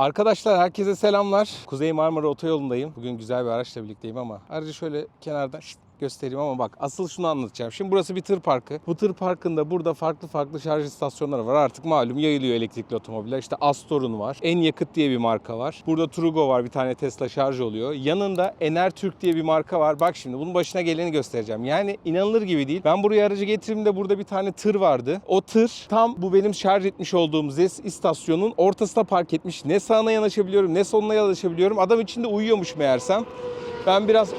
Arkadaşlar herkese selamlar. Kuzey Marmara Otoyolu'ndayım. Bugün güzel bir araçla birlikteyim ama aracı şöyle kenardan şşt göstereyim ama bak asıl şunu anlatacağım. Şimdi burası bir tır parkı. Bu tır parkında burada farklı farklı şarj istasyonları var. Artık malum yayılıyor elektrikli otomobiller. İşte Astor'un var. En Yakıt diye bir marka var. Burada Trugo var. Bir tane Tesla şarj oluyor. Yanında Ener Türk diye bir marka var. Bak şimdi bunun başına geleni göstereceğim. Yani inanılır gibi değil. Ben buraya aracı getirdiğimde burada bir tane tır vardı. O tır tam bu benim şarj etmiş olduğum ZES istasyonun ortasına park etmiş. Ne sağına yanaşabiliyorum ne soluna yanaşabiliyorum. Adam içinde uyuyormuş meğersem. Ben biraz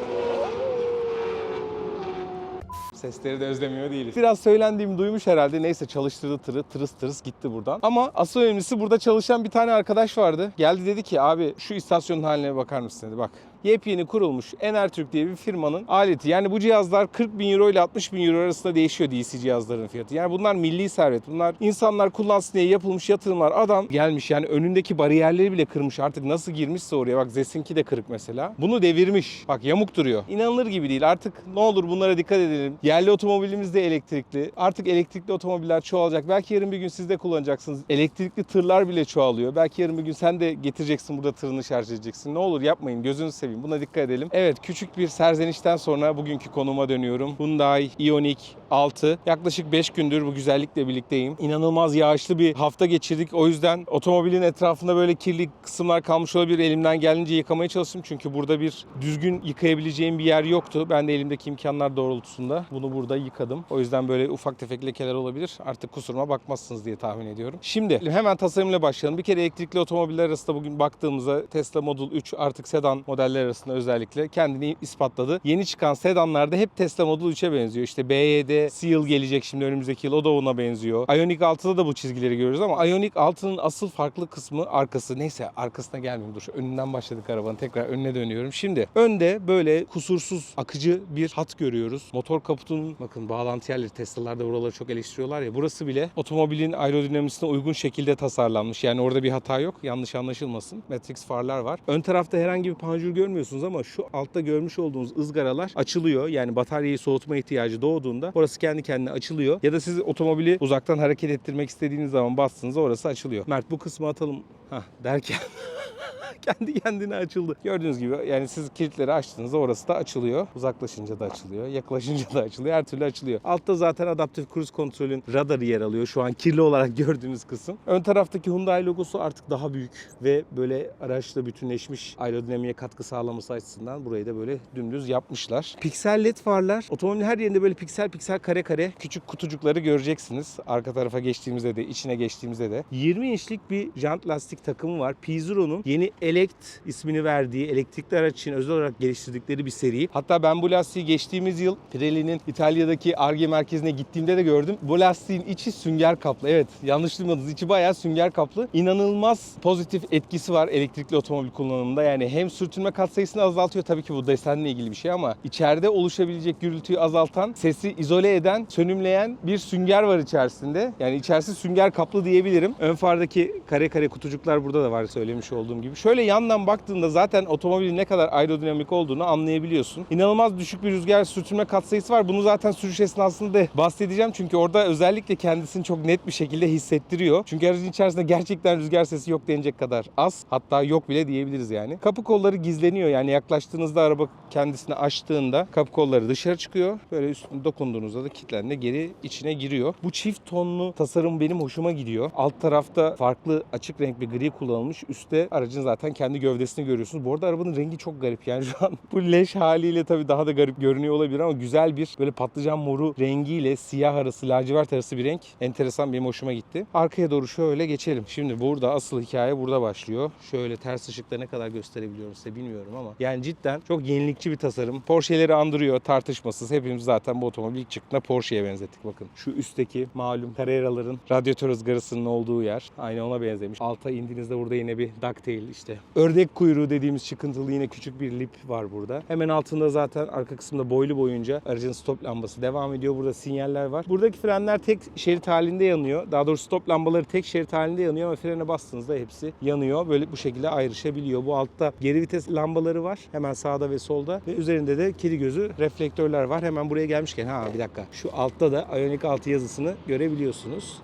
Sesleri de özlemiyor değiliz. Biraz söylendiğimi duymuş herhalde. Neyse çalıştırdı tırı. Tırıs tırıs gitti buradan. Ama asıl önemlisi burada çalışan bir tane arkadaş vardı. Geldi dedi ki abi şu istasyonun haline bakar mısın dedi. Bak yepyeni kurulmuş Enertürk diye bir firmanın aleti. Yani bu cihazlar 40 bin euro ile 60 bin euro arasında değişiyor DC cihazların fiyatı. Yani bunlar milli servet. Bunlar insanlar kullansın diye yapılmış yatırımlar. Adam gelmiş yani önündeki bariyerleri bile kırmış. Artık nasıl girmişse oraya. Bak Zesinki de kırık mesela. Bunu devirmiş. Bak yamuk duruyor. İnanılır gibi değil. Artık ne olur bunlara dikkat edelim. Yerli otomobilimiz de elektrikli. Artık elektrikli otomobiller çoğalacak. Belki yarın bir gün siz de kullanacaksınız. Elektrikli tırlar bile çoğalıyor. Belki yarın bir gün sen de getireceksin burada tırını şarj edeceksin. Ne olur yapmayın. Gözünüzü seveyim. Buna dikkat edelim. Evet küçük bir serzenişten sonra bugünkü konuma dönüyorum. Hyundai Ioniq 6. Yaklaşık 5 gündür bu güzellikle birlikteyim. İnanılmaz yağışlı bir hafta geçirdik. O yüzden otomobilin etrafında böyle kirli kısımlar kalmış olabilir. Elimden geldiğince yıkamaya çalıştım. Çünkü burada bir düzgün yıkayabileceğim bir yer yoktu. Ben de elimdeki imkanlar doğrultusunda bunu burada yıkadım. O yüzden böyle ufak tefek lekeler olabilir. Artık kusuruma bakmazsınız diye tahmin ediyorum. Şimdi hemen tasarımla başlayalım. Bir kere elektrikli otomobiller arasında bugün baktığımızda Tesla Model 3 artık sedan modeller arasında özellikle kendini ispatladı. Yeni çıkan sedanlarda hep Tesla Model 3'e benziyor. İşte BYD Seal gelecek şimdi önümüzdeki yıl o da ona benziyor. Ioniq 6'da da bu çizgileri görüyoruz ama Ioniq 6'nın asıl farklı kısmı arkası. Neyse arkasına gelmeyeyim dur. Önünden başladık arabanın. Tekrar önüne dönüyorum. Şimdi önde böyle kusursuz akıcı bir hat görüyoruz. Motor kaputunun bakın bağlantı yerleri Tesla'larda buraları çok eleştiriyorlar ya. Burası bile otomobilin aerodinamisine uygun şekilde tasarlanmış. Yani orada bir hata yok. Yanlış anlaşılmasın. Matrix farlar var. Ön tarafta herhangi bir panjur görmüyorsunuz ama şu altta görmüş olduğunuz ızgaralar açılıyor. Yani bataryayı soğutma ihtiyacı doğduğunda orası kendi kendine açılıyor. Ya da siz otomobili uzaktan hareket ettirmek istediğiniz zaman bastığınızda orası açılıyor. Mert bu kısmı atalım Hah derken kendi kendine açıldı. Gördüğünüz gibi yani siz kilitleri açtığınızda orası da açılıyor. Uzaklaşınca da açılıyor. Yaklaşınca da açılıyor. Her türlü açılıyor. Altta zaten adaptif cruise kontrolün radarı yer alıyor. Şu an kirli olarak gördüğünüz kısım. Ön taraftaki Hyundai logosu artık daha büyük ve böyle araçla bütünleşmiş aerodinamiğe katkı sağlaması açısından burayı da böyle dümdüz yapmışlar. Piksel led farlar. Otomobilin her yerinde böyle piksel piksel kare kare küçük kutucukları göreceksiniz. Arka tarafa geçtiğimizde de içine geçtiğimizde de. 20 inçlik bir jant lastik takımı var. Pizuro'nun yeni Elect ismini verdiği elektrikli araç için özel olarak geliştirdikleri bir seri. Hatta ben bu lastiği geçtiğimiz yıl Pirelli'nin İtalya'daki Arge merkezine gittiğimde de gördüm. Bu lastiğin içi sünger kaplı. Evet yanlış duymadınız. İçi bayağı sünger kaplı. İnanılmaz pozitif etkisi var elektrikli otomobil kullanımında. Yani hem sürtünme katsayısını azaltıyor tabii ki bu desenle ilgili bir şey ama içeride oluşabilecek gürültüyü azaltan, sesi izole eden, sönümleyen bir sünger var içerisinde. Yani içerisi sünger kaplı diyebilirim. Ön fardaki kare kare kutucuklar burada da var söylemiş olduğum gibi. Şöyle yandan baktığında zaten otomobilin ne kadar aerodinamik olduğunu anlayabiliyorsun. İnanılmaz düşük bir rüzgar sürtünme katsayısı var. Bunu zaten sürüş esnasında da bahsedeceğim. Çünkü orada özellikle kendisini çok net bir şekilde hissettiriyor. Çünkü aracın içerisinde gerçekten rüzgar sesi yok denecek kadar az. Hatta yok bile diyebiliriz yani. Kapı kolları gizleniyor. Yani yaklaştığınızda araba kendisini açtığında kapı kolları dışarı çıkıyor. Böyle üstüne dokunduğunuzda da kilitlendiğinde geri içine giriyor. Bu çift tonlu tasarım benim hoşuma gidiyor. Alt tarafta farklı açık renk bir gri kullanılmış. Üstte aracın zaten kendi gövdesini görüyorsunuz. Bu arada arabanın rengi çok garip. Yani şu an bu leş haliyle tabii daha da garip görünüyor olabilir ama güzel bir böyle patlıcan moru rengiyle siyah arası, lacivert arası bir renk. Enteresan benim hoşuma gitti. Arkaya doğru şöyle geçelim. Şimdi burada asıl hikaye burada başlıyor. Şöyle ters ışıkta ne kadar gösterebiliyorum size bilmiyorum ama. Yani cidden çok yenilikçi bir tasarım. Porsche'leri andırıyor tartışmasız. Hepimiz zaten bu otomobil ilk çıktığında Porsche'ye benzettik bakın. Şu üstteki malum Carrera'ların radyatör ızgarasının olduğu yer. Aynı ona benzemiş. Alta indiğinizde burada yine bir ducktail işte. Ördek kuyruğu dediğimiz çıkıntılı yine küçük bir lip var burada. Hemen altında zaten arka kısımda boylu boyunca aracın stop lambası devam ediyor. Burada sinyaller var. Buradaki frenler tek şerit halinde yanıyor. Daha doğrusu stop lambaları tek şerit halinde yanıyor ama frene bastığınızda hepsi yanıyor. Böyle bu şekilde ayrışabiliyor. Bu altta geri vites lambaları var. Hemen sağda ve solda ve üzerinde de kedi gözü reflektörler var. Hemen buraya gelmişken ha bir dakika. Şu altta da Ioniq 6 yazısını görebiliyorsunuz.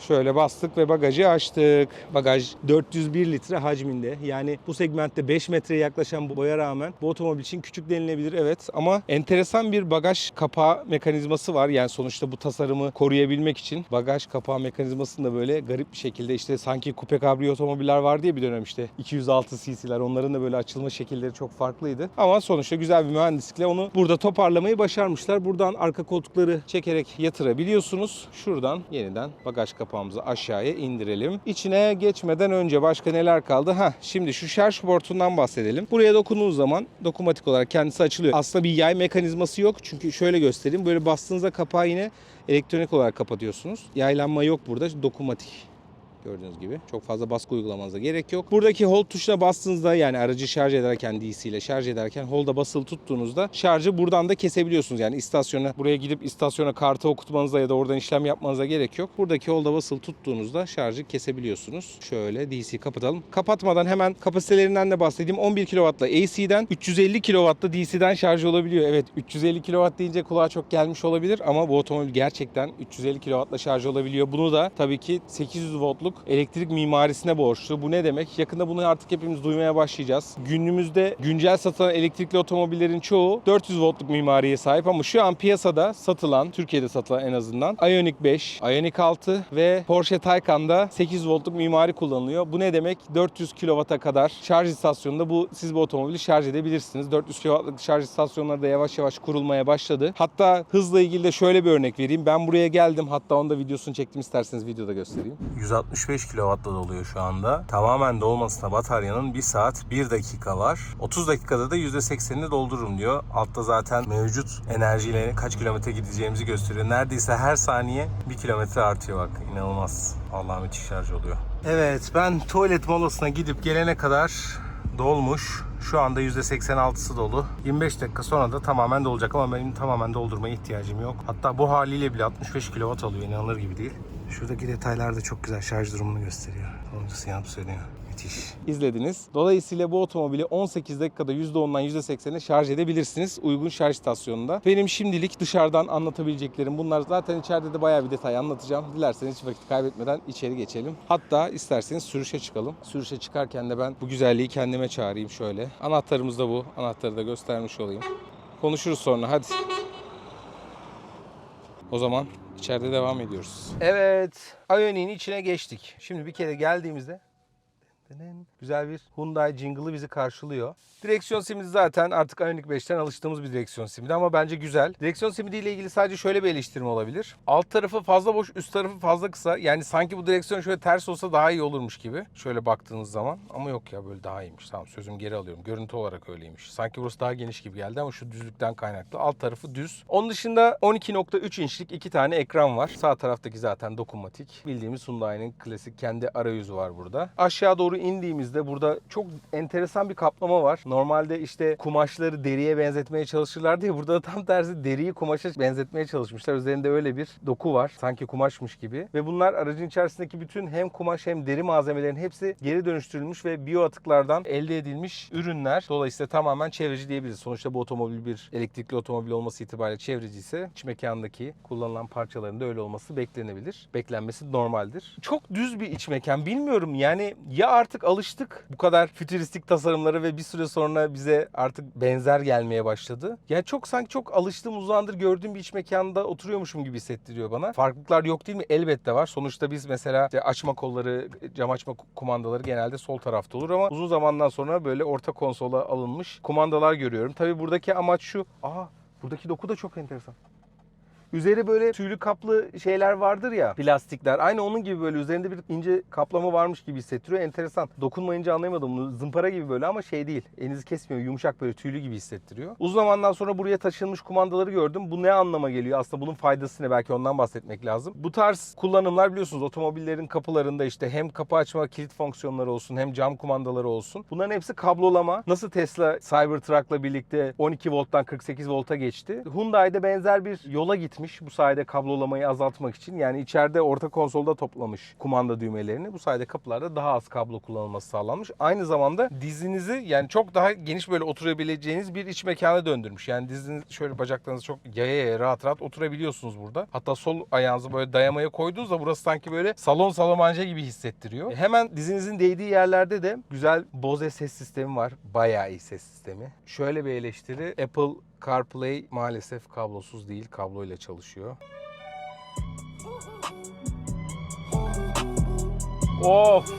Şöyle bastık ve bagajı açtık. Bagaj 401 litre hacminde. Yani bu segmentte 5 metreye yaklaşan boya rağmen bu otomobil için küçük denilebilir evet. Ama enteresan bir bagaj kapağı mekanizması var. Yani sonuçta bu tasarımı koruyabilmek için bagaj kapağı mekanizmasını da böyle garip bir şekilde işte sanki kupe kabrio otomobiller var diye bir dönem işte 206 cc'ler onların da böyle açılma şekilleri çok farklıydı. Ama sonuçta güzel bir mühendislikle onu burada toparlamayı başarmışlar. Buradan arka koltukları çekerek yatırabiliyorsunuz. Şuradan yeniden bagaj kapağımızı aşağıya indirelim. İçine geçmeden önce başka neler kaldı? Ha, şimdi şu şarj portundan bahsedelim. Buraya dokunduğunuz zaman dokunmatik olarak kendisi açılıyor. Aslında bir yay mekanizması yok. Çünkü şöyle göstereyim. Böyle bastığınızda kapağı yine elektronik olarak kapatıyorsunuz. Yaylanma yok burada. Dokunmatik Gördüğünüz gibi çok fazla baskı uygulamanıza gerek yok. Buradaki hold tuşuna bastığınızda yani aracı şarj ederken DC ile şarj ederken hold'a basılı tuttuğunuzda şarjı buradan da kesebiliyorsunuz. Yani istasyona buraya gidip istasyona kartı okutmanıza ya da oradan işlem yapmanıza gerek yok. Buradaki hold'a basılı tuttuğunuzda şarjı kesebiliyorsunuz. Şöyle DC kapatalım. Kapatmadan hemen kapasitelerinden de bahsedeyim. 11 kW'la AC'den 350 kW'la DC'den şarj olabiliyor. Evet 350 kW deyince kulağa çok gelmiş olabilir ama bu otomobil gerçekten 350 kW'la şarj olabiliyor. Bunu da tabii ki 800 voltluk elektrik mimarisine borçlu. Bu ne demek? Yakında bunu artık hepimiz duymaya başlayacağız. Günümüzde güncel satılan elektrikli otomobillerin çoğu 400 voltluk mimariye sahip ama şu an piyasada satılan, Türkiye'de satılan en azından Ioniq 5, Ioniq 6 ve Porsche Taycan'da 8 voltluk mimari kullanılıyor. Bu ne demek? 400 kW'a kadar şarj istasyonunda bu siz bu otomobili şarj edebilirsiniz. 400 kW'lık şarj istasyonları da yavaş yavaş kurulmaya başladı. Hatta hızla ilgili de şöyle bir örnek vereyim. Ben buraya geldim. Hatta onu da videosunu çektim isterseniz videoda göstereyim. 165 kW'da doluyor şu anda. Tamamen dolmasına bataryanın 1 saat 1 dakika var. 30 dakikada da %80'ini doldururum diyor. Altta zaten mevcut enerjiyle kaç kilometre gideceğimizi gösteriyor. Neredeyse her saniye 1 kilometre artıyor bak. İnanılmaz. Vallahi müthiş şarj oluyor. Evet ben tuvalet molasına gidip gelene kadar dolmuş. Şu anda %86'sı dolu. 25 dakika sonra da tamamen dolacak ama benim tamamen doldurmaya ihtiyacım yok. Hatta bu haliyle bile 65 kW alıyor. İnanılır gibi değil. Şuradaki detaylar da çok güzel şarj durumunu gösteriyor. Sonuncusu yanıp söylüyor. Müthiş. İzlediniz. Dolayısıyla bu otomobili 18 dakikada %10'dan %80'e şarj edebilirsiniz uygun şarj istasyonunda. Benim şimdilik dışarıdan anlatabileceklerim bunlar. Zaten içeride de bayağı bir detay anlatacağım. Dilerseniz hiç vakit kaybetmeden içeri geçelim. Hatta isterseniz sürüşe çıkalım. Sürüşe çıkarken de ben bu güzelliği kendime çağırayım şöyle. Anahtarımız da bu. Anahtarı da göstermiş olayım. Konuşuruz sonra hadi. O zaman içeride devam ediyoruz. Evet, Ioniq'in içine geçtik. Şimdi bir kere geldiğimizde Güzel bir Hyundai jingle'ı bizi karşılıyor. Direksiyon simidi zaten artık Ioniq 5'ten alıştığımız bir direksiyon simidi ama bence güzel. Direksiyon simidi ile ilgili sadece şöyle bir eleştirim olabilir. Alt tarafı fazla boş, üst tarafı fazla kısa. Yani sanki bu direksiyon şöyle ters olsa daha iyi olurmuş gibi. Şöyle baktığınız zaman. Ama yok ya böyle daha iyiymiş. Tamam sözüm geri alıyorum. Görüntü olarak öyleymiş. Sanki burası daha geniş gibi geldi ama şu düzlükten kaynaklı. Alt tarafı düz. Onun dışında 12.3 inçlik iki tane ekran var. Sağ taraftaki zaten dokunmatik. Bildiğimiz Hyundai'nin klasik kendi arayüzü var burada. Aşağı doğru indiğimizde burada çok enteresan bir kaplama var. Normalde işte kumaşları deriye benzetmeye çalışırlar diye burada da tam tersi deriyi kumaşa benzetmeye çalışmışlar. Üzerinde öyle bir doku var. Sanki kumaşmış gibi. Ve bunlar aracın içerisindeki bütün hem kumaş hem deri malzemelerin hepsi geri dönüştürülmüş ve biyo atıklardan elde edilmiş ürünler. Dolayısıyla tamamen çevreci diyebiliriz. Sonuçta bu otomobil bir elektrikli otomobil olması itibariyle çevreci ise iç mekandaki kullanılan parçaların da öyle olması beklenebilir. Beklenmesi normaldir. Çok düz bir iç mekan. Bilmiyorum yani ya artık alıştık bu kadar fütüristik tasarımlara ve bir süre sonra bize artık benzer gelmeye başladı. Ya çok sanki çok alıştığım uzandır gördüğüm bir iç mekanda oturuyormuşum gibi hissettiriyor bana. Farklılıklar yok değil mi? Elbette var. Sonuçta biz mesela işte açma kolları, cam açma kumandaları genelde sol tarafta olur ama uzun zamandan sonra böyle orta konsola alınmış kumandalar görüyorum. Tabii buradaki amaç şu. Aa buradaki doku da çok enteresan. Üzeri böyle tüylü kaplı şeyler vardır ya plastikler. Aynı onun gibi böyle üzerinde bir ince kaplama varmış gibi hissettiriyor. Enteresan. Dokunmayınca anlayamadım bunu. Zımpara gibi böyle ama şey değil. Elinizi kesmiyor. Yumuşak böyle tüylü gibi hissettiriyor. Uzun zamandan sonra buraya taşınmış kumandaları gördüm. Bu ne anlama geliyor? Aslında bunun faydası ne? Belki ondan bahsetmek lazım. Bu tarz kullanımlar biliyorsunuz otomobillerin kapılarında işte hem kapı açma kilit fonksiyonları olsun hem cam kumandaları olsun. Bunların hepsi kablolama. Nasıl Tesla Cybertruck'la birlikte 12 volttan 48 volta geçti. Hyundai'de benzer bir yola gitmiş geçmiş. Bu sayede kablolamayı azaltmak için. Yani içeride orta konsolda toplamış kumanda düğmelerini. Bu sayede kapılarda daha az kablo kullanılması sağlanmış. Aynı zamanda dizinizi yani çok daha geniş böyle oturabileceğiniz bir iç mekana döndürmüş. Yani diziniz şöyle bacaklarınızı çok yaya yaya rahat rahat oturabiliyorsunuz burada. Hatta sol ayağınızı böyle dayamaya koyduğunuzda burası sanki böyle salon salamanca gibi hissettiriyor. Hemen dizinizin değdiği yerlerde de güzel Bose ses sistemi var. Bayağı iyi ses sistemi. Şöyle bir eleştiri. Apple CarPlay maalesef kablosuz değil, kabloyla çalışıyor. Of!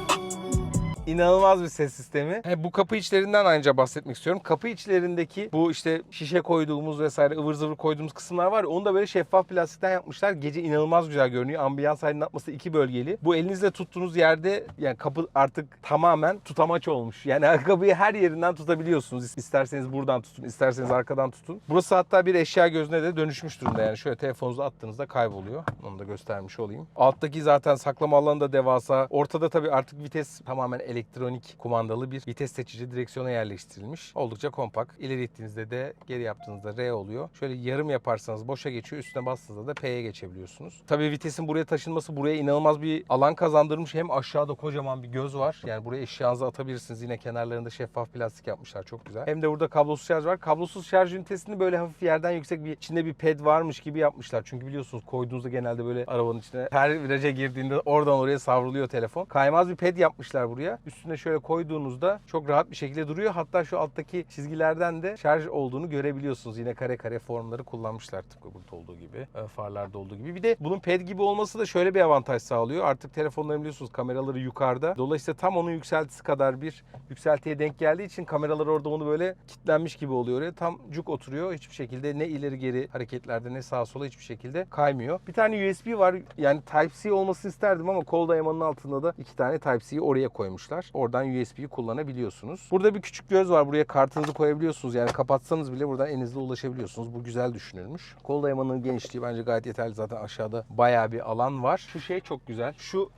İnanılmaz bir ses sistemi. He, bu kapı içlerinden ayrıca bahsetmek istiyorum. Kapı içlerindeki bu işte şişe koyduğumuz vesaire ıvır zıvır koyduğumuz kısımlar var ya onu da böyle şeffaf plastikten yapmışlar. Gece inanılmaz güzel görünüyor. Ambiyans aydınlatması iki bölgeli. Bu elinizle tuttuğunuz yerde yani kapı artık tamamen tutamaç olmuş. Yani kapıyı her yerinden tutabiliyorsunuz. İsterseniz buradan tutun, isterseniz arkadan tutun. Burası hatta bir eşya gözüne de dönüşmüş durumda. Yani şöyle telefonunuzu attığınızda kayboluyor. Onu da göstermiş olayım. Alttaki zaten saklama alanı da devasa. Ortada tabii artık vites tamamen elektronik kumandalı bir vites seçici direksiyona yerleştirilmiş. Oldukça kompakt. İleri ittiğinizde de geri yaptığınızda R oluyor. Şöyle yarım yaparsanız boşa geçiyor. Üstüne bastığınızda da P'ye geçebiliyorsunuz. Tabii vitesin buraya taşınması buraya inanılmaz bir alan kazandırmış. Hem aşağıda kocaman bir göz var. Yani buraya eşyanızı atabilirsiniz. Yine kenarlarında şeffaf plastik yapmışlar. Çok güzel. Hem de burada kablosuz şarj var. Kablosuz şarj ünitesini böyle hafif yerden yüksek bir içinde bir ped varmış gibi yapmışlar. Çünkü biliyorsunuz koyduğunuzda genelde böyle arabanın içine her viraja girdiğinde oradan oraya savruluyor telefon. Kaymaz bir ped yapmışlar buraya. Üstüne şöyle koyduğunuzda çok rahat bir şekilde duruyor. Hatta şu alttaki çizgilerden de şarj olduğunu görebiliyorsunuz. Yine kare kare formları kullanmışlar tıpkı burada olduğu gibi. e, Farlarda olduğu gibi. Bir de bunun ped gibi olması da şöyle bir avantaj sağlıyor. Artık telefonların biliyorsunuz kameraları yukarıda. Dolayısıyla tam onun yükseltisi kadar bir yükseltiye denk geldiği için kameralar orada onu böyle kitlenmiş gibi oluyor. oraya. Tam cuk oturuyor. Hiçbir şekilde ne ileri geri hareketlerde ne sağa sola hiçbir şekilde kaymıyor. Bir tane USB var. Yani Type-C olmasını isterdim ama kol dayamanın altında da iki tane Type-C'yi oraya koymuşlar. Oradan USB'yi kullanabiliyorsunuz. Burada bir küçük göz var. Buraya kartınızı koyabiliyorsunuz. Yani kapatsanız bile buradan elinizle ulaşabiliyorsunuz. Bu güzel düşünülmüş. Kol dayamanın genişliği bence gayet yeterli. Zaten aşağıda bayağı bir alan var. Şu şey çok güzel. Şu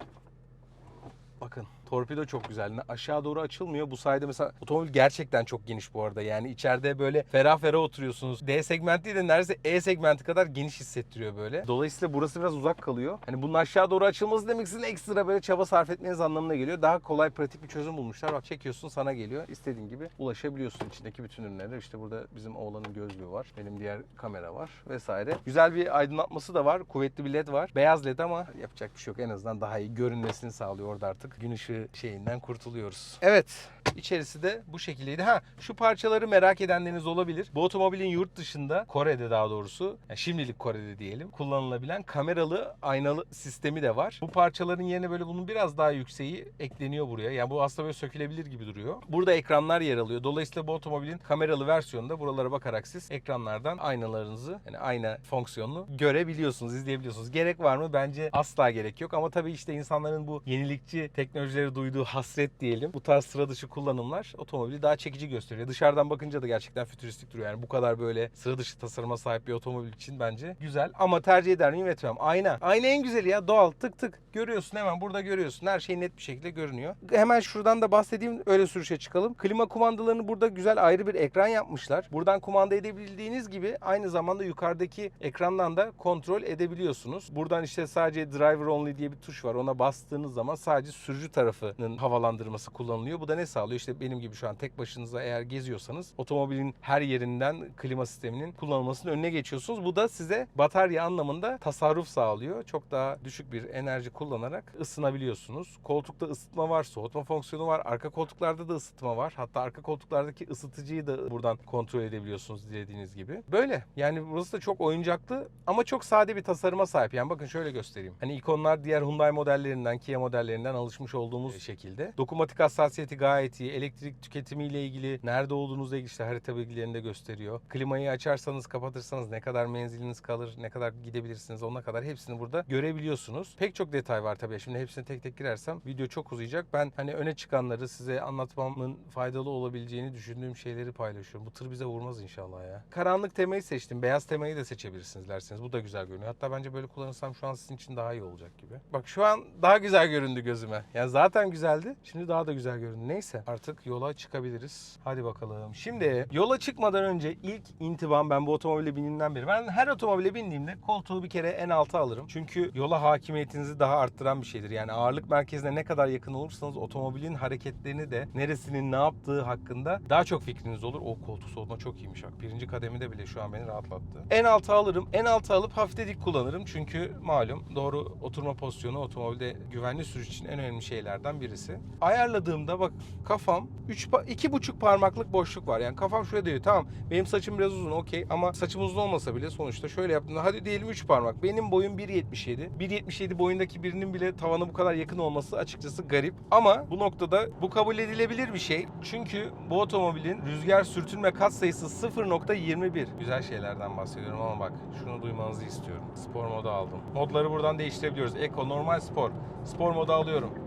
Bakın torpido çok güzel. Aşağı doğru açılmıyor. Bu sayede mesela otomobil gerçekten çok geniş bu arada. Yani içeride böyle ferah ferah oturuyorsunuz. D segment değil de neredeyse E segmenti kadar geniş hissettiriyor böyle. Dolayısıyla burası biraz uzak kalıyor. Hani bunun aşağı doğru açılması demek sizin ekstra böyle çaba sarf etmeniz anlamına geliyor. Daha kolay pratik bir çözüm bulmuşlar. Bak çekiyorsun sana geliyor. İstediğin gibi ulaşabiliyorsun içindeki bütün ürünlere. İşte burada bizim oğlanın gözlüğü var. Benim diğer kamera var vesaire. Güzel bir aydınlatması da var. Kuvvetli bir led var. Beyaz led ama yapacak bir şey yok. En azından daha iyi görünmesini sağlıyor orada artık. Gün ışığı şeyinden kurtuluyoruz. Evet. içerisi de bu şekildeydi. Ha şu parçaları merak edenleriniz olabilir. Bu otomobilin yurt dışında Kore'de daha doğrusu yani şimdilik Kore'de diyelim kullanılabilen kameralı aynalı sistemi de var. Bu parçaların yerine böyle bunun biraz daha yükseği ekleniyor buraya. Yani bu aslında böyle sökülebilir gibi duruyor. Burada ekranlar yer alıyor. Dolayısıyla bu otomobilin kameralı versiyonunda buralara bakarak siz ekranlardan aynalarınızı yani ayna fonksiyonunu görebiliyorsunuz, izleyebiliyorsunuz. Gerek var mı? Bence asla gerek yok. Ama tabii işte insanların bu yenilikçi teknolojileri duyduğu hasret diyelim. Bu tarz sıra dışı kullanımlar otomobili daha çekici gösteriyor. Dışarıdan bakınca da gerçekten fütüristik duruyor. Yani bu kadar böyle sıra dışı tasarıma sahip bir otomobil için bence güzel. Ama tercih eder miyim etmem. Ayna. Ayna en güzeli ya. Doğal. Tık tık. Görüyorsun hemen burada görüyorsun. Her şey net bir şekilde görünüyor. Hemen şuradan da bahsedeyim. Öyle sürüşe çıkalım. Klima kumandalarını burada güzel ayrı bir ekran yapmışlar. Buradan kumanda edebildiğiniz gibi aynı zamanda yukarıdaki ekrandan da kontrol edebiliyorsunuz. Buradan işte sadece driver only diye bir tuş var. Ona bastığınız zaman sadece sürücü tarafının havalandırması kullanılıyor. Bu da ne sağlıyor? İşte benim gibi şu an tek başınıza eğer geziyorsanız otomobilin her yerinden klima sisteminin kullanılmasının önüne geçiyorsunuz. Bu da size batarya anlamında tasarruf sağlıyor. Çok daha düşük bir enerji kullanarak ısınabiliyorsunuz. Koltukta ısıtma var, soğutma fonksiyonu var. Arka koltuklarda da ısıtma var. Hatta arka koltuklardaki ısıtıcıyı da buradan kontrol edebiliyorsunuz dilediğiniz gibi. Böyle. Yani burası da çok oyuncaklı ama çok sade bir tasarıma sahip. Yani bakın şöyle göstereyim. Hani ikonlar diğer Hyundai modellerinden, Kia modellerinden alışmış olduğumuz şekilde. Dokunmatik hassasiyeti gayet iyi. Elektrik tüketimiyle ilgili, nerede olduğunuzla ilgili işte harita bilgilerini de gösteriyor. Klimayı açarsanız, kapatırsanız ne kadar menziliniz kalır, ne kadar gidebilirsiniz ona kadar hepsini burada görebiliyorsunuz. Pek çok detay var tabii. Şimdi hepsine tek tek girersem video çok uzayacak. Ben hani öne çıkanları size anlatmamın faydalı olabileceğini düşündüğüm şeyleri paylaşıyorum. Bu tır bize vurmaz inşallah ya. Karanlık temayı seçtim. Beyaz temayı da seçebilirsiniz dilerseniz. Bu da güzel görünüyor. Hatta bence böyle kullanırsam şu an sizin için daha iyi olacak gibi. Bak şu an daha güzel göründü gözüme. Yani zaten zaten güzeldi. Şimdi daha da güzel göründü. Neyse artık yola çıkabiliriz. Hadi bakalım. Şimdi yola çıkmadan önce ilk intibam ben bu otomobile bindiğimden beri. Ben her otomobile bindiğimde koltuğu bir kere en alta alırım. Çünkü yola hakimiyetinizi daha arttıran bir şeydir. Yani ağırlık merkezine ne kadar yakın olursanız otomobilin hareketlerini de neresinin ne yaptığı hakkında daha çok fikriniz olur. O koltuk soğutma çok iyiymiş. Birinci kademede bile şu an beni rahatlattı. En alta alırım. En alta alıp hafif dik kullanırım. Çünkü malum doğru oturma pozisyonu otomobilde güvenli sürüş için en önemli şeylerden birisi. Ayarladığımda bak kafam 3 iki buçuk parmaklık boşluk var. Yani kafam şuraya değiyor. Tamam benim saçım biraz uzun okey ama saçım uzun olmasa bile sonuçta şöyle yaptığımda hadi diyelim 3 parmak. Benim boyum 1.77. 1.77 boyundaki birinin bile tavana bu kadar yakın olması açıkçası garip. Ama bu noktada bu kabul edilebilir bir şey. Çünkü bu otomobilin rüzgar sürtünme kat sayısı 0.21. Güzel şeylerden bahsediyorum ama bak şunu duymanızı istiyorum. Spor modu aldım. Modları buradan değiştirebiliyoruz. Eco, normal, spor. Spor modu alıyorum.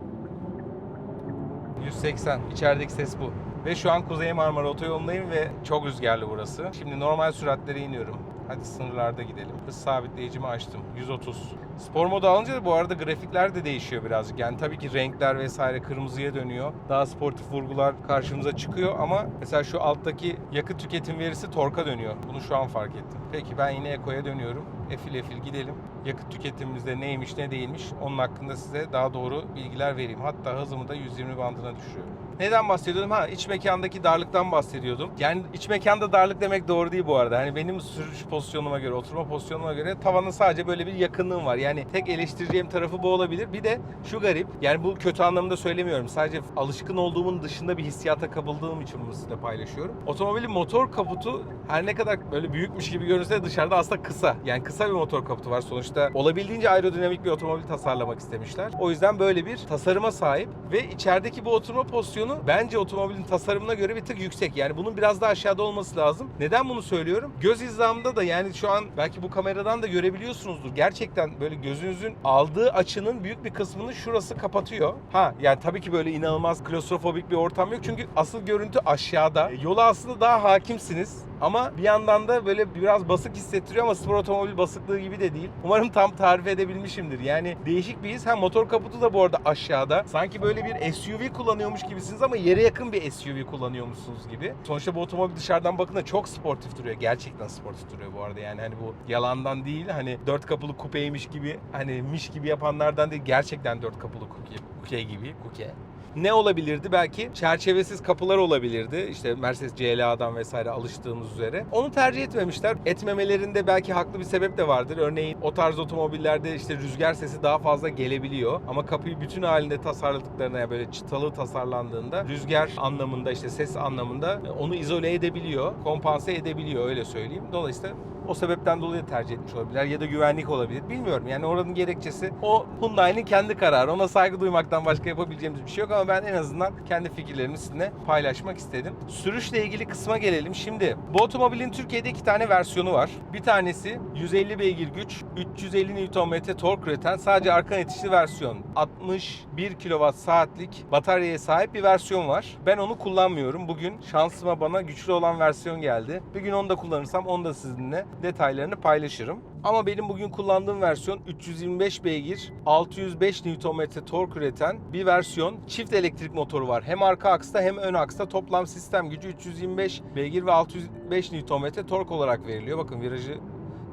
180. İçerideki ses bu. Ve şu an Kuzey Marmara Otoyolu'ndayım ve çok rüzgarlı burası. Şimdi normal süratlere iniyorum. Hadi sınırlarda gidelim. Hız sabitleyicimi açtım. 130. Spor modu alınca da bu arada grafikler de değişiyor birazcık. Yani tabii ki renkler vesaire kırmızıya dönüyor. Daha sportif vurgular karşımıza çıkıyor ama mesela şu alttaki yakıt tüketim verisi torka dönüyor. Bunu şu an fark ettim. Peki ben yine Eko'ya dönüyorum. Efil efil gidelim. Yakıt tüketimimizde neymiş ne değilmiş onun hakkında size daha doğru bilgiler vereyim. Hatta hızımı da 120 bandına düşürüyorum. Neden bahsediyordum? Ha iç mekandaki darlıktan bahsediyordum. Yani iç mekanda darlık demek doğru değil bu arada. Hani benim sürüş pozisyonuma göre, oturma pozisyonuma göre tavanın sadece böyle bir yakınlığım var. Yani tek eleştireceğim tarafı bu olabilir. Bir de şu garip. Yani bu kötü anlamda söylemiyorum. Sadece alışkın olduğumun dışında bir hissiyata kapıldığım için bunu sizinle paylaşıyorum. Otomobilin motor kaputu her ne kadar böyle büyükmüş gibi görünse de dışarıda aslında kısa. Yani kısa bir motor kaputu var. Sonuçta olabildiğince aerodinamik bir otomobil tasarlamak istemişler. O yüzden böyle bir tasarıma sahip ve içerideki bu oturma pozisyonu bence otomobilin tasarımına göre bir tık yüksek. Yani bunun biraz daha aşağıda olması lazım. Neden bunu söylüyorum? Göz hizamda da yani şu an belki bu kameradan da görebiliyorsunuzdur. Gerçekten böyle gözünüzün aldığı açının büyük bir kısmını şurası kapatıyor. Ha yani tabii ki böyle inanılmaz klostrofobik bir ortam yok. Çünkü asıl görüntü aşağıda. Yola aslında daha hakimsiniz. Ama bir yandan da böyle biraz basık hissettiriyor ama spor otomobil basıklığı gibi de değil. Umarım tam tarif edebilmişimdir. Yani değişik bir his. Hem motor kaputu da bu arada aşağıda. Sanki böyle bir SUV kullanıyormuş gibisiniz ama yere yakın bir SUV kullanıyormuşsunuz gibi. Sonuçta bu otomobil dışarıdan bakınca çok sportif duruyor. Gerçekten sportif duruyor bu arada. Yani hani bu yalandan değil hani dört kapılı kupeymiş gibi hani miş gibi yapanlardan değil. Gerçekten dört kapılı kuke, kuke gibi. Kuke ne olabilirdi? Belki çerçevesiz kapılar olabilirdi. İşte Mercedes CLA'dan vesaire alıştığımız üzere. Onu tercih etmemişler. Etmemelerinde belki haklı bir sebep de vardır. Örneğin o tarz otomobillerde işte rüzgar sesi daha fazla gelebiliyor. Ama kapıyı bütün halinde tasarladıklarına ya böyle çıtalı tasarlandığında rüzgar anlamında işte ses anlamında onu izole edebiliyor. Kompanse edebiliyor öyle söyleyeyim. Dolayısıyla o sebepten dolayı tercih etmiş olabilirler ya da güvenlik olabilir. Bilmiyorum yani oranın gerekçesi o Hyundai'nin kendi kararı. Ona saygı duymaktan başka yapabileceğimiz bir şey yok ama ben en azından kendi fikirlerimi sizinle paylaşmak istedim. Sürüşle ilgili kısma gelelim. Şimdi bu otomobilin Türkiye'de iki tane versiyonu var. Bir tanesi 150 beygir güç, 350 Nm tork üreten sadece arka itişli versiyon. 61 kWh saatlik bataryaya sahip bir versiyon var. Ben onu kullanmıyorum. Bugün şansıma bana güçlü olan versiyon geldi. Bir gün onu da kullanırsam onu da sizinle detaylarını paylaşırım. Ama benim bugün kullandığım versiyon 325 beygir, 605 Nm tork üreten bir versiyon. Çift elektrik motoru var. Hem arka aksta hem ön aksta toplam sistem gücü 325 beygir ve 605 Nm tork olarak veriliyor. Bakın virajı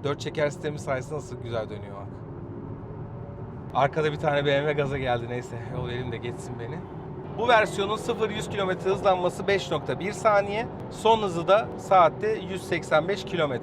4 çeker sistemi sayesinde nasıl güzel dönüyor. Arkada bir tane BMW gaza geldi neyse. Yol elim de geçsin beni. Bu versiyonun 0-100 km hızlanması 5.1 saniye. Son hızı da saatte 185 km.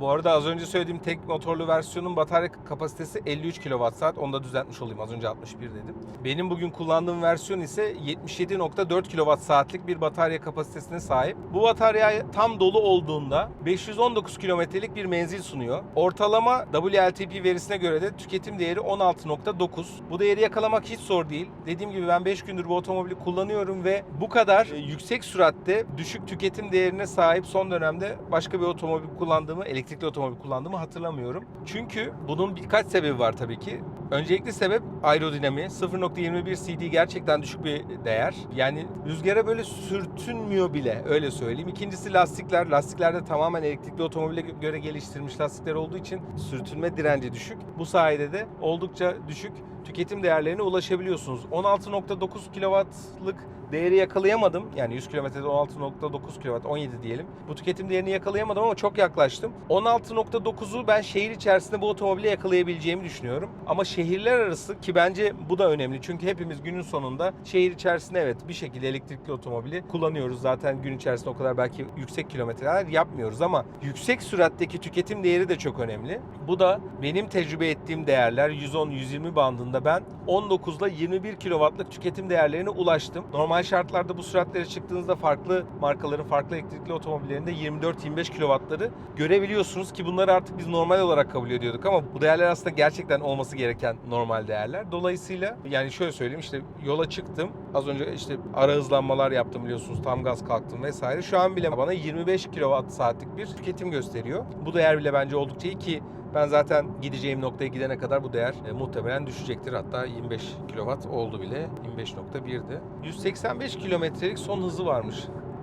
Bu arada az önce söylediğim tek motorlu versiyonun batarya kapasitesi 53 kWh. Onu da düzeltmiş olayım. Az önce 61 dedim. Benim bugün kullandığım versiyon ise 77.4 kWh saatlik bir batarya kapasitesine sahip. Bu batarya tam dolu olduğunda 519 kilometrelik bir menzil sunuyor. Ortalama WLTP verisine göre de tüketim değeri 16.9. Bu değeri yakalamak hiç zor değil. Dediğim gibi ben 5 gündür bu otomobili kullanıyorum ve bu kadar e, yüksek süratte düşük tüketim değerine sahip son dönemde başka bir otomobil kullandığımı, elektrikli otomobil kullandığımı hatırlamıyorum. Çünkü bunun birkaç sebebi var tabii ki. Öncelikli sebep aerodinami. 0.21 CD gerçekten düşük bir değer. Yani rüzgara böyle sürtünmüyor bile öyle söyleyeyim. İkincisi lastikler. Lastiklerde tamamen elektrikli otomobile göre geliştirilmiş lastikler olduğu için sürtünme direnci düşük. Bu sayede de oldukça düşük tüketim değerlerine ulaşabiliyorsunuz. 16.9 kW'lık değeri yakalayamadım. Yani 100 kilometrede 16.9 kW, 17 diyelim. Bu tüketim değerini yakalayamadım ama çok yaklaştım. 16.9'u ben şehir içerisinde bu otomobile yakalayabileceğimi düşünüyorum. Ama şehirler arası ki bence bu da önemli. Çünkü hepimiz günün sonunda şehir içerisinde evet bir şekilde elektrikli otomobili kullanıyoruz. Zaten gün içerisinde o kadar belki yüksek kilometreler yapmıyoruz ama yüksek süratteki tüketim değeri de çok önemli. Bu da benim tecrübe ettiğim değerler 110-120 bandında ben 19 ile 21 kW'lık tüketim değerlerine ulaştım. Normal şartlarda bu süratlere çıktığınızda farklı markaların farklı elektrikli otomobillerinde 24-25 kW'ları görebiliyorsunuz ki bunları artık biz normal olarak kabul ediyorduk ama bu değerler aslında gerçekten olması gereken normal değerler. Dolayısıyla yani şöyle söyleyeyim işte yola çıktım. Az önce işte ara hızlanmalar yaptım biliyorsunuz. Tam gaz kalktım vesaire. Şu an bile bana 25 kWh saatlik bir tüketim gösteriyor. Bu değer bile bence oldukça iyi ki ben zaten gideceğim noktaya gidene kadar bu değer e, muhtemelen düşecektir. Hatta 25 kW oldu bile. 25.1'di. 185 kilometrelik son hızı varmış.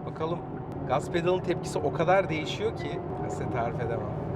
Bakalım gaz pedalın tepkisi o kadar değişiyor ki size tarif edemem.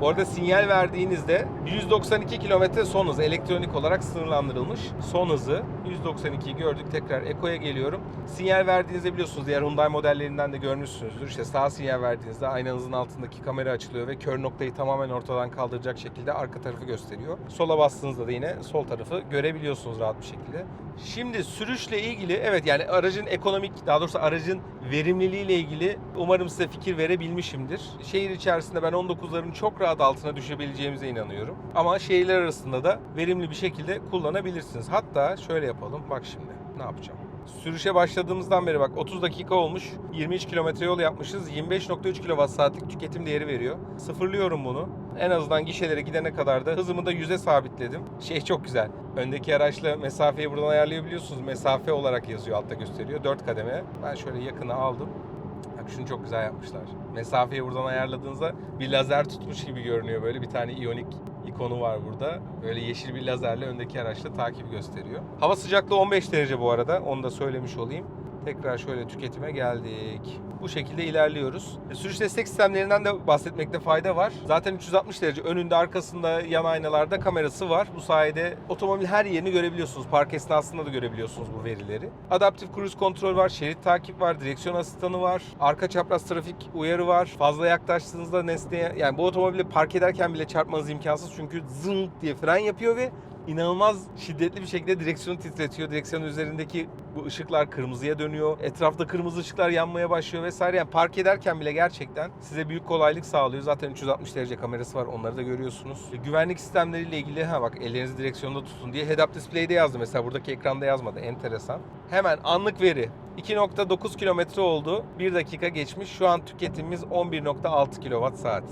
Bu arada sinyal verdiğinizde 192 km son hız elektronik olarak sınırlandırılmış. Son hızı 192'yi gördük. Tekrar Eko'ya geliyorum. Sinyal verdiğinizde biliyorsunuz diğer Hyundai modellerinden de görmüşsünüzdür. İşte sağ sinyal verdiğinizde aynanızın altındaki kamera açılıyor ve kör noktayı tamamen ortadan kaldıracak şekilde arka tarafı gösteriyor. Sola bastığınızda da yine sol tarafı görebiliyorsunuz rahat bir şekilde. Şimdi sürüşle ilgili evet yani aracın ekonomik daha doğrusu aracın verimliliği ile ilgili umarım size fikir verebilmişimdir. Şehir içerisinde ben 19'ların çok rahat altına düşebileceğimize inanıyorum. Ama şehirler arasında da verimli bir şekilde kullanabilirsiniz. Hatta şöyle yapalım. Bak şimdi ne yapacağım. Sürüşe başladığımızdan beri bak 30 dakika olmuş. 23 kilometre yol yapmışız. 25.3 kWh saatlik tüketim değeri veriyor. Sıfırlıyorum bunu. En azından gişelere gidene kadar da hızımı da 100'e sabitledim. Şey çok güzel. Öndeki araçla mesafeyi buradan ayarlayabiliyorsunuz. Mesafe olarak yazıyor altta gösteriyor. 4 kademe. Ben şöyle yakına aldım. Bak şunu çok güzel yapmışlar. Mesafeyi buradan ayarladığınızda bir lazer tutmuş gibi görünüyor. Böyle bir tane iyonik ikonu var burada. Böyle yeşil bir lazerle öndeki araçla takip gösteriyor. Hava sıcaklığı 15 derece bu arada. Onu da söylemiş olayım. Tekrar şöyle tüketime geldik. Bu şekilde ilerliyoruz. E, Sürüş destek sistemlerinden de bahsetmekte fayda var. Zaten 360 derece önünde, arkasında, yan aynalarda kamerası var. Bu sayede otomobil her yerini görebiliyorsunuz. Park esnasında da görebiliyorsunuz bu verileri. Adaptif cruise kontrol var, şerit takip var, direksiyon asistanı var, arka çapraz trafik uyarı var. Fazla yaklaştığınızda nesneye yani bu otomobili park ederken bile çarpmanız imkansız çünkü zınk diye fren yapıyor ve inanılmaz şiddetli bir şekilde direksiyonu titretiyor. Direksiyonun üzerindeki bu ışıklar kırmızıya dönüyor. Etrafta kırmızı ışıklar yanmaya başlıyor vesaire. Yani park ederken bile gerçekten size büyük kolaylık sağlıyor. Zaten 360 derece kamerası var. Onları da görüyorsunuz. E, Güvenlik sistemleriyle ilgili ha bak ellerinizi direksiyonda tutun diye head-up display'de yazdı mesela. Buradaki ekranda yazmadı. Enteresan. Hemen anlık veri. 2.9 kilometre oldu. 1 dakika geçmiş. Şu an tüketimimiz 11.6 kWh saat.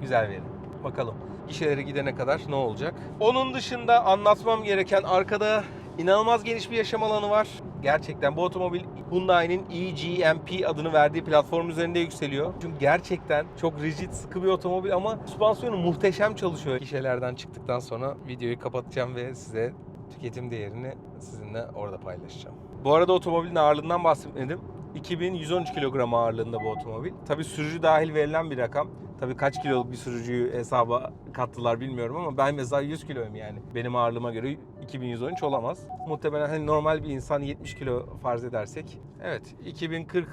Güzel veri. Bakalım gişelere gidene kadar ne olacak? Onun dışında anlatmam gereken arkada inanılmaz geniş bir yaşam alanı var. Gerçekten bu otomobil Hyundai'nin eGMP adını verdiği platform üzerinde yükseliyor. Çünkü gerçekten çok rigid, sıkı bir otomobil ama süspansiyonu muhteşem çalışıyor. Gişelerden çıktıktan sonra videoyu kapatacağım ve size tüketim değerini sizinle orada paylaşacağım. Bu arada otomobilin ağırlığından bahsetmedim. 2113 kilogram ağırlığında bu otomobil. Tabii sürücü dahil verilen bir rakam. Tabii kaç kiloluk bir sürücüyü hesaba kattılar bilmiyorum ama ben mesela 100 kiloyum yani. Benim ağırlığıma göre 2113 olamaz. Muhtemelen hani normal bir insan 70 kilo farz edersek. Evet 2040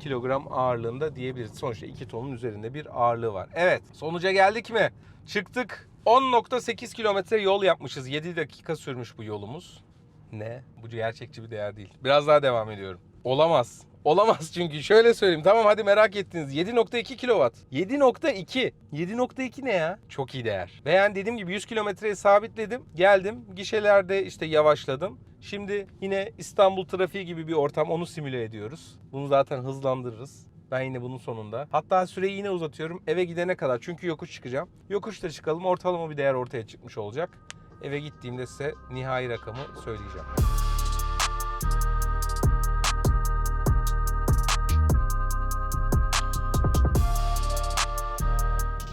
kilogram ağırlığında diyebiliriz. Sonuçta 2 tonun üzerinde bir ağırlığı var. Evet sonuca geldik mi? Çıktık. 10.8 kilometre yol yapmışız. 7 dakika sürmüş bu yolumuz. Ne? Bu gerçekçi bir değer değil. Biraz daha devam ediyorum. Olamaz. Olamaz çünkü şöyle söyleyeyim. Tamam hadi merak ettiniz. 7.2 kilowatt. 7.2. 7.2 ne ya? Çok iyi değer. Ve yani dediğim gibi 100 kilometreye sabitledim. Geldim. Gişelerde işte yavaşladım. Şimdi yine İstanbul trafiği gibi bir ortam onu simüle ediyoruz. Bunu zaten hızlandırırız. Ben yine bunun sonunda. Hatta süreyi yine uzatıyorum eve gidene kadar. Çünkü yokuş çıkacağım. Yokuşta çıkalım ortalama bir değer ortaya çıkmış olacak. Eve gittiğimde size nihai rakamı söyleyeceğim.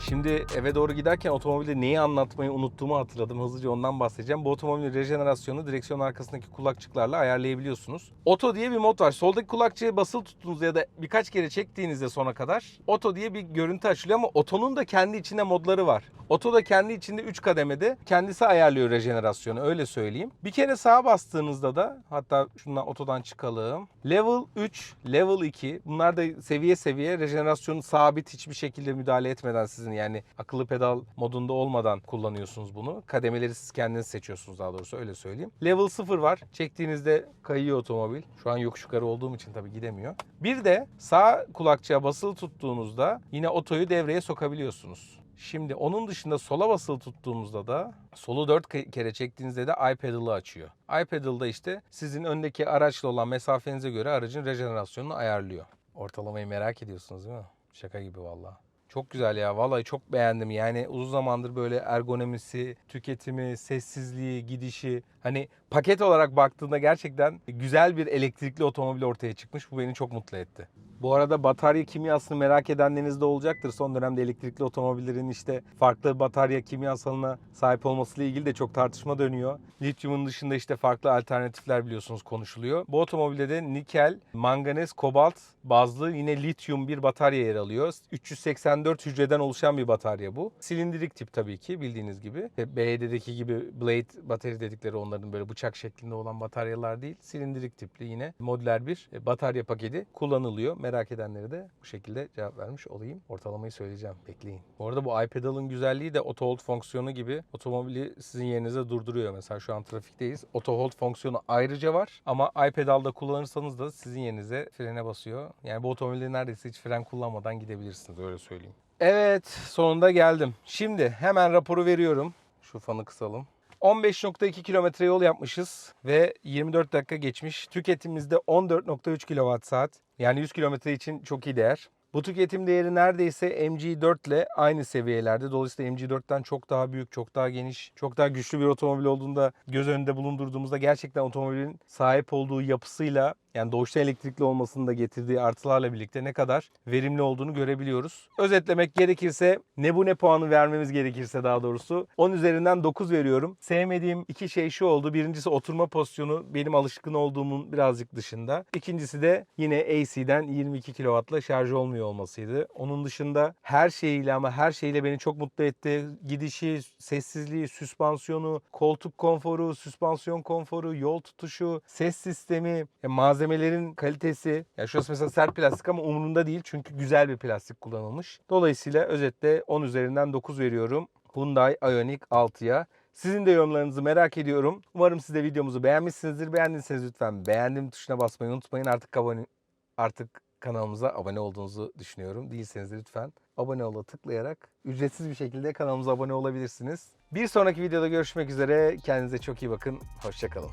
Şimdi eve doğru giderken otomobilde neyi anlatmayı unuttuğumu hatırladım. Hızlıca ondan bahsedeceğim. Bu otomobilin rejenerasyonu direksiyon arkasındaki kulakçıklarla ayarlayabiliyorsunuz. Oto diye bir mod var. Soldaki kulakçığı basılı tuttuğunuzda ya da birkaç kere çektiğinizde sona kadar Oto diye bir görüntü açılıyor ama Oto'nun da kendi içinde modları var. Oto da kendi içinde 3 kademede kendisi ayarlıyor rejenerasyonu öyle söyleyeyim. Bir kere sağa bastığınızda da hatta şundan otodan çıkalım. Level 3, level 2 bunlar da seviye seviye rejenerasyonu sabit hiçbir şekilde müdahale etmeden sizin yani akıllı pedal modunda olmadan kullanıyorsunuz bunu. Kademeleri siz kendiniz seçiyorsunuz daha doğrusu öyle söyleyeyim. Level 0 var. Çektiğinizde kayıyor otomobil. Şu an yokuş yukarı olduğum için tabii gidemiyor. Bir de sağ kulakçığa basılı tuttuğunuzda yine otoyu devreye sokabiliyorsunuz. Şimdi onun dışında sola basılı tuttuğumuzda da solu 4 kere çektiğinizde de iPedal'ı açıyor. iPedal'da işte sizin öndeki araçla olan mesafenize göre aracın rejenerasyonunu ayarlıyor. Ortalamayı merak ediyorsunuz değil mi? Şaka gibi vallahi. Çok güzel ya. Vallahi çok beğendim. Yani uzun zamandır böyle ergonomisi, tüketimi, sessizliği, gidişi. Hani paket olarak baktığında gerçekten güzel bir elektrikli otomobil ortaya çıkmış. Bu beni çok mutlu etti. Bu arada batarya kimyasını merak edenleriniz de olacaktır. Son dönemde elektrikli otomobillerin işte farklı batarya kimyasalına sahip olmasıyla ilgili de çok tartışma dönüyor. Lityumun dışında işte farklı alternatifler biliyorsunuz konuşuluyor. Bu otomobilde de nikel, manganez, kobalt bazlı yine lityum bir batarya yer alıyor. 384 hücreden oluşan bir batarya bu. Silindirik tip tabii ki bildiğiniz gibi. BYD'deki gibi blade batarya dedikleri onların böyle bıçak şeklinde olan bataryalar değil. Silindirik tipli yine modüler bir batarya paketi kullanılıyor. Merak edenlere de bu şekilde cevap vermiş olayım. Ortalamayı söyleyeceğim. Bekleyin. Bu arada bu iPedal'ın güzelliği de auto hold fonksiyonu gibi otomobili sizin yerinize durduruyor. Mesela şu an trafikteyiz. Auto hold fonksiyonu ayrıca var ama iPedal'da kullanırsanız da sizin yerinize frene basıyor. Yani bu otomobilde neredeyse hiç fren kullanmadan gidebilirsiniz öyle söyleyeyim. Evet sonunda geldim. Şimdi hemen raporu veriyorum. Şu fanı kısalım. 15.2 kilometre yol yapmışız ve 24 dakika geçmiş. Tüketimimizde 14.3 kWh saat. Yani 100 kilometre için çok iyi değer. Bu tüketim değeri neredeyse MG4 ile aynı seviyelerde. Dolayısıyla MG4'ten çok daha büyük, çok daha geniş, çok daha güçlü bir otomobil olduğunda göz önünde bulundurduğumuzda gerçekten otomobilin sahip olduğu yapısıyla yani doğuştan elektrikli olmasının da getirdiği artılarla birlikte ne kadar verimli olduğunu görebiliyoruz. Özetlemek gerekirse ne bu ne puanı vermemiz gerekirse daha doğrusu 10 üzerinden 9 veriyorum. Sevmediğim iki şey şu oldu. Birincisi oturma pozisyonu benim alışkın olduğumun birazcık dışında. İkincisi de yine AC'den 22 kW'la şarj olmuyor olmasıydı. Onun dışında her şeyiyle ama her şeyle beni çok mutlu etti. Gidişi, sessizliği, süspansiyonu, koltuk konforu, süspansiyon konforu, yol tutuşu, ses sistemi, ya malzemelerin kalitesi. Ya şurası mesela sert plastik ama umurumda değil çünkü güzel bir plastik kullanılmış. Dolayısıyla özetle 10 üzerinden 9 veriyorum. Hyundai Ioniq 6'ya. Sizin de yorumlarınızı merak ediyorum. Umarım siz de videomuzu beğenmişsinizdir. Beğendiyseniz lütfen beğendim tuşuna basmayı unutmayın. Artık abone artık kanalımıza abone olduğunuzu düşünüyorum. Değilseniz de lütfen abone ola tıklayarak ücretsiz bir şekilde kanalımıza abone olabilirsiniz. Bir sonraki videoda görüşmek üzere. Kendinize çok iyi bakın. Hoşçakalın.